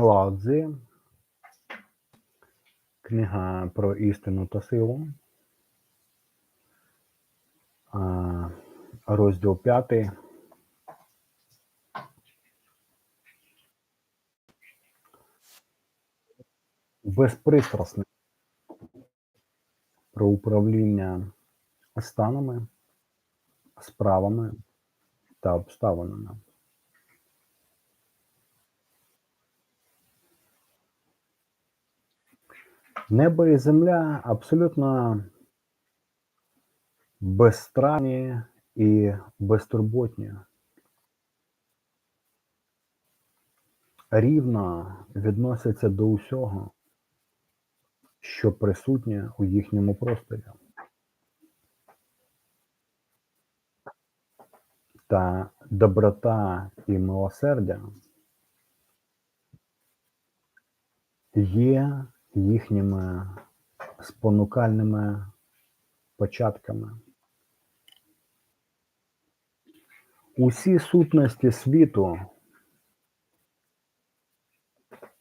Лао Книга про істину та силу. Розділ п'ятий. Безпристрасне про управління станами, справами та обставинами. Небо і земля абсолютно безстранні і безтурботні. Рівно відносяться до усього, що присутнє у їхньому просторі. Та доброта і милосердя є їхніми спонукальними початками. Усі сутності світу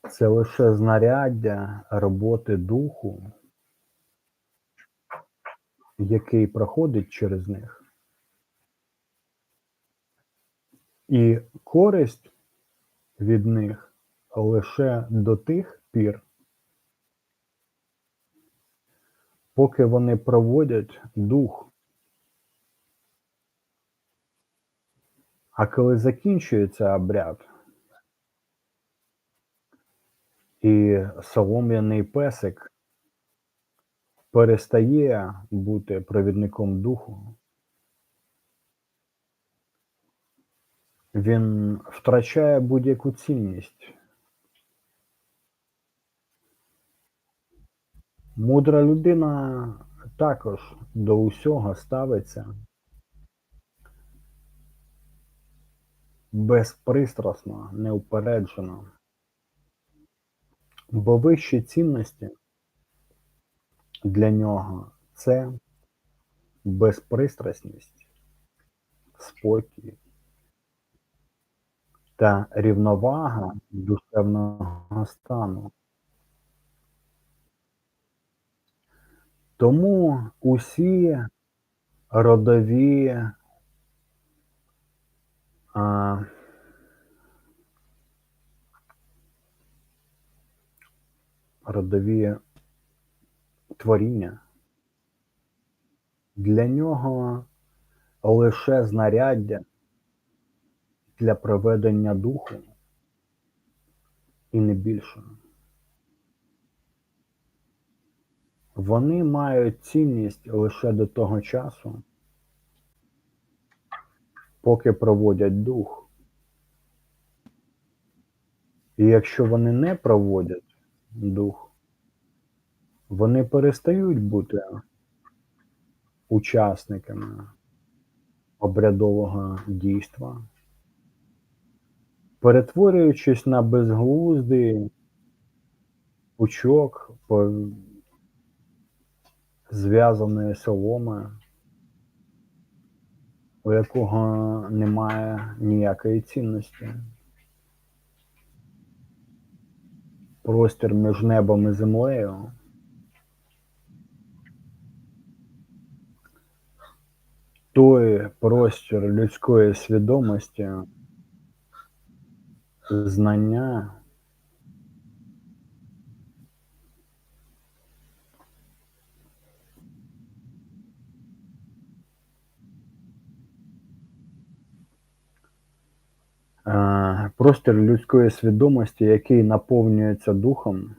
це лише знаряддя роботи духу, який проходить через них. І користь від них лише до тих пір, поки вони проводять дух. А коли закінчується обряд, і солом'яний песик перестає бути провідником духу, він втрачає будь-яку цінність. Мудра людина також до усього ставиться безпристрасно, неупереджено, бо вищі цінності для нього це безпристрасність, спокій та рівновага душевного стану. Тому усі родові а, родові творіння для нього лише знаряддя для проведення духу і не більше. Вони мають цінність лише до того часу, поки проводять дух. І якщо вони не проводять дух, вони перестають бути учасниками обрядового дійства, перетворюючись на безглуздий пучок зв'язаної соломи, у якого немає ніякої цінності. Простір між небом і землею. Той простір людської свідомості, знання. Простір людської свідомості, який наповнюється духом,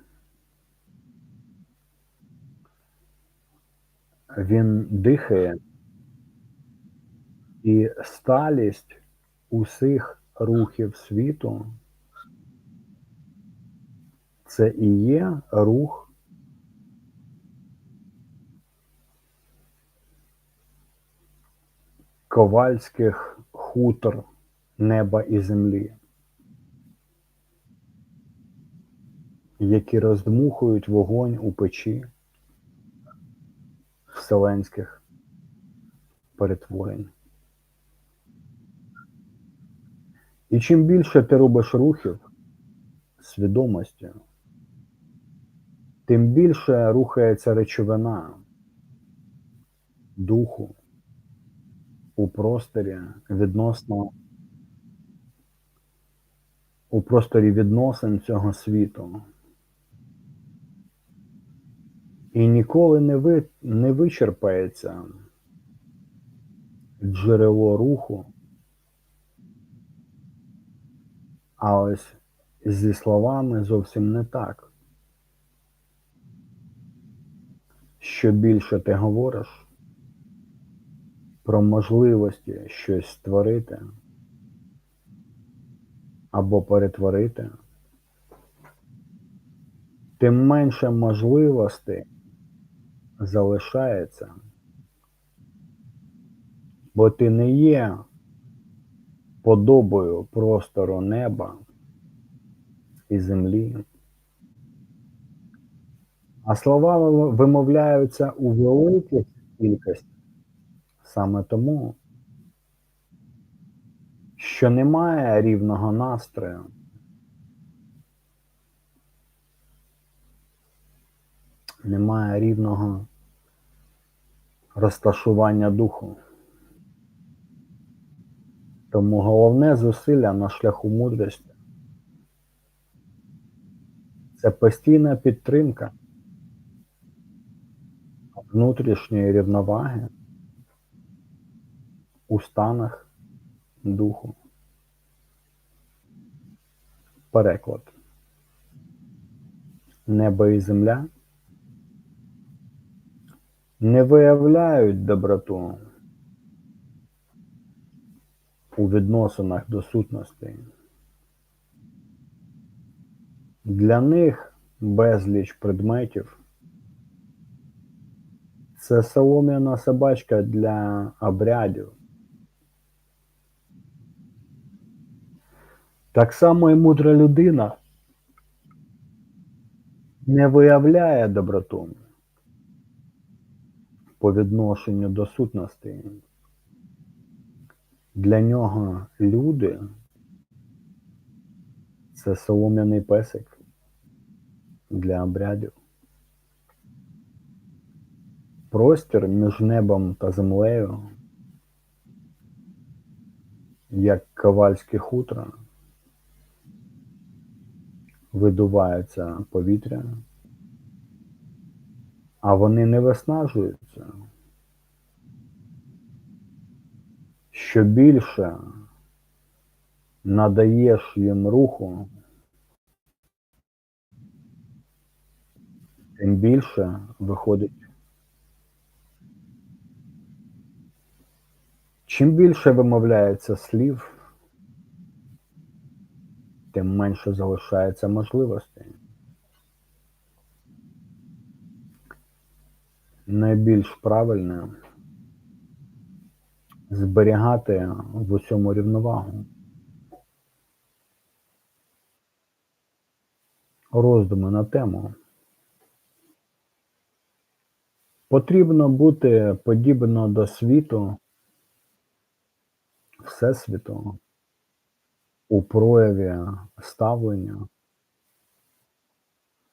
він дихає, і сталість усіх рухів світу це і є рух ковальських хутор неба і землі, які роздмухують вогонь у печі вселенських перетворень. І чим більше ти робиш рухів свідомості, тим більше рухається речовина духу у просторі відносно у просторі відносин цього світу. І ніколи не, ви, не вичерпається джерело руху. А ось зі словами зовсім не так. Що більше ти говориш про можливості щось створити або перетворити, тим менше можливостей залишається, бо ти не є подобою простору неба і землі. А слова вимовляються у великих кількостях. Саме тому, що немає рівного настрою. Немає рівного розташування духу. Тому головне зусилля на шляху мудрості це постійна підтримка внутрішньої рівноваги у станах духу. Переклад. Небо і земля не виявляють доброту у відносинах до сутності. Для них безліч предметів це солом'яна собачка для обрядів. Так само і мудра людина не виявляє доброту по відношенню до сутності. Для нього люди це солом'яний песик для обрядів. Простір між небом та землею, як ковальське хутро, видувається повітря, а вони не виснажуються. Що більше надаєш їм руху, тим більше виходить. Чим більше вимовляється слів, тим менше залишається можливостей. Найбільш правильне зберігати в усьому рівновагу. Роздуми на тему. Потрібно бути подібно до світу, Всесвіту у прояві ставлення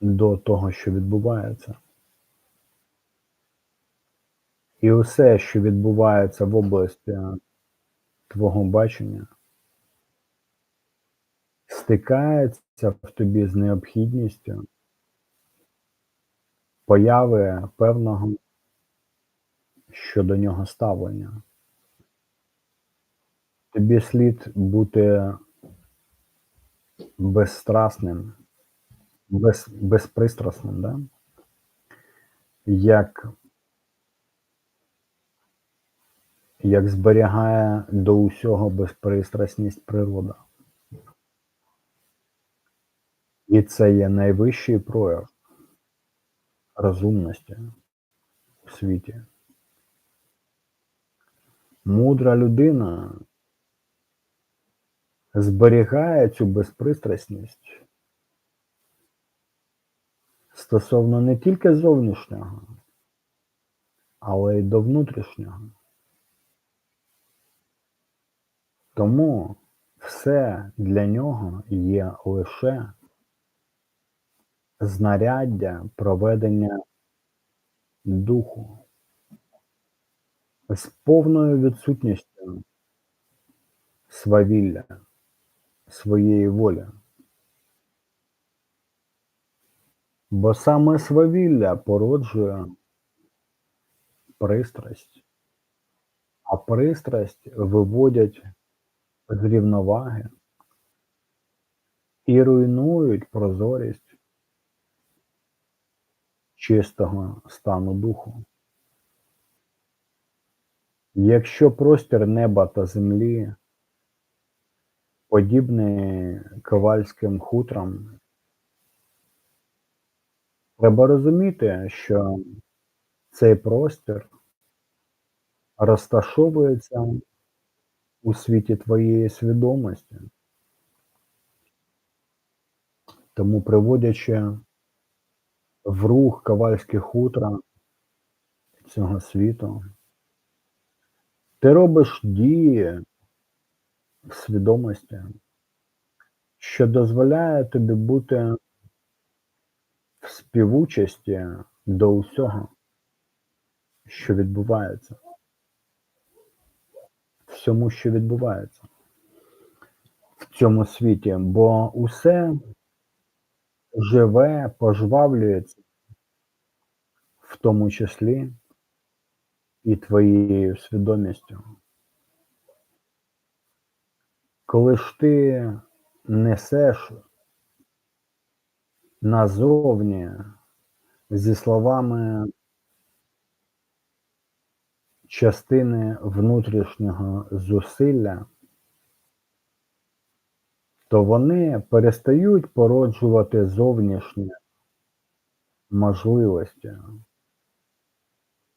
до того, що відбувається. І усе, що відбувається в області твого бачення, стикається в тобі з необхідністю появи певного щодо нього ставлення. Тобі слід бути безстрастним, без, безпристрасним, да? як як зберігає до усього безпристрасність природа. І це є найвищий прояв розумності у світі. Мудра людина зберігає цю безпристрасність стосовно не тільки зовнішнього, але й до внутрішнього. Тому все для нього є лише знаряддя проведення духу з повною відсутністю свавілля, своєї волі. Бо саме свавілля породжує пристрасть, а пристрасть виводять з рівноваги і руйнують прозорість чистого стану духу. Якщо простір неба та землі подібний ковальським хутрам, треба розуміти, що цей простір розташовується у світі твоєї свідомості. Тому приводячи в рух ковальські хутра цього світу, ти робиш дії свідомості, що дозволяє тобі бути в співучасті до усього, що відбувається, всьому, що відбувається в цьому світі, бо усе живе, пожвавлюється, в тому числі і твоєю свідомістю. Коли ж ти несеш назовні зі словами частини внутрішнього зусилля, то вони перестають породжувати зовнішні можливості.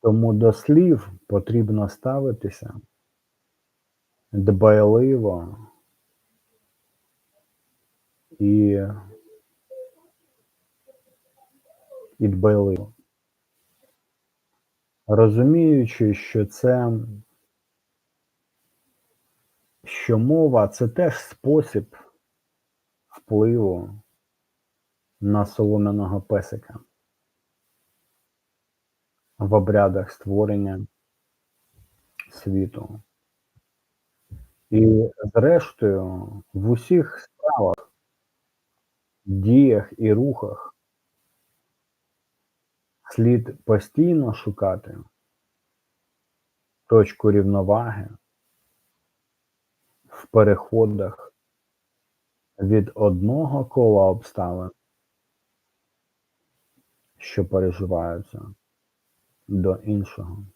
Тому до слів потрібно ставитися дбайливо і, і дбайливо. Розуміючи, що це що мова це теж спосіб впливу на солом'яного песика в обрядах створення світу. І, зрештою, в усіх справах, діях і рухах слід постійно шукати точку рівноваги в переходах від одного кола обставин, що переживаються, до іншого.